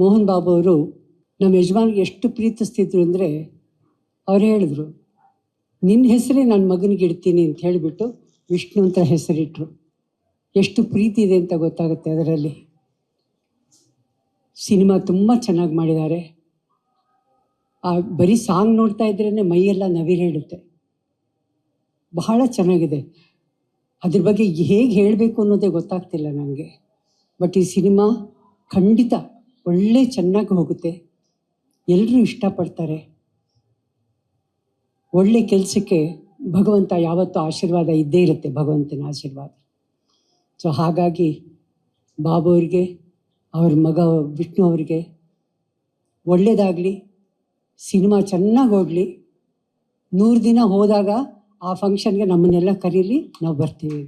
ಮೋಹನ್ ಬಾಬು ಅವರು, ನಮ್ಮ ಯಜಮಾನ್ಗೆ ಎಷ್ಟು ಪ್ರೀತಿಸ್ತಿದ್ರು ಅಂದರೆ ಅವ್ರು ಹೇಳಿದ್ರು ನಿನ್ನ ಹೆಸರೇ ನನ್ನ ಮಗನಿಗೆ ಇಡ್ತೀನಿ ಅಂತ ಹೇಳಿಬಿಟ್ಟು ವಿಷ್ಣು ಅಂತ ಹೆಸರಿಟ್ರು. ಎಷ್ಟು ಪ್ರೀತಿ ಇದೆ ಅಂತ ಗೊತ್ತಾಗುತ್ತೆ ಅದರಲ್ಲಿ. ಸಿನಿಮಾ ತುಂಬ ಚೆನ್ನಾಗಿ ಮಾಡಿದ್ದಾರೆ. ಆ ಬರೀ ಸಾಂಗ್ ನೋಡ್ತಾ ಇದ್ರೇ ಮೈಯೆಲ್ಲ ನವಿರೇಳುತ್ತೆ ಬಹಳ ಚೆನ್ನಾಗಿದೆ. ಅದ್ರ ಬಗ್ಗೆ ಹೇಗೆ ಹೇಳಬೇಕು ಅನ್ನೋದೇ ಗೊತ್ತಾಗ್ತಿಲ್ಲ ನನಗೆ ಬಟ್ ಈ ಸಿನಿಮಾ ಖಂಡಿತ ಒಳ್ಳೆ ಚೆನ್ನಾಗಿ ಹೋಗುತ್ತೆ. ಎಲ್ಲರೂ ಇಷ್ಟಪಡ್ತಾರೆ. ಒಳ್ಳೆ ಕೆಲಸಕ್ಕೆ ಭಗವಂತ ಯಾವತ್ತೂ ಆಶೀರ್ವಾದ ಇದ್ದೇ ಇರುತ್ತೆ, ಭಗವಂತನ ಆಶೀರ್ವಾದ. ಸೊ ಹಾಗಾಗಿ ಬಾಬು ಅವ್ರಿಗೆ ಅವ್ರ ಮಗ ವಿಷ್ಣು ಅವರಿಗೆ ಒಳ್ಳೆಯದಾಗಲಿ ಸಿನಿಮಾ ಚೆನ್ನಾಗಿ ಹೋಗಲಿ. ನೂರು ದಿನ ಹೋದಾಗ ಆ ಫಂಕ್ಷನ್ಗೆ ನಮ್ಮನ್ನೆಲ್ಲ ಕರೀಲಿ, ನಾವು ಬರ್ತೀವಿ.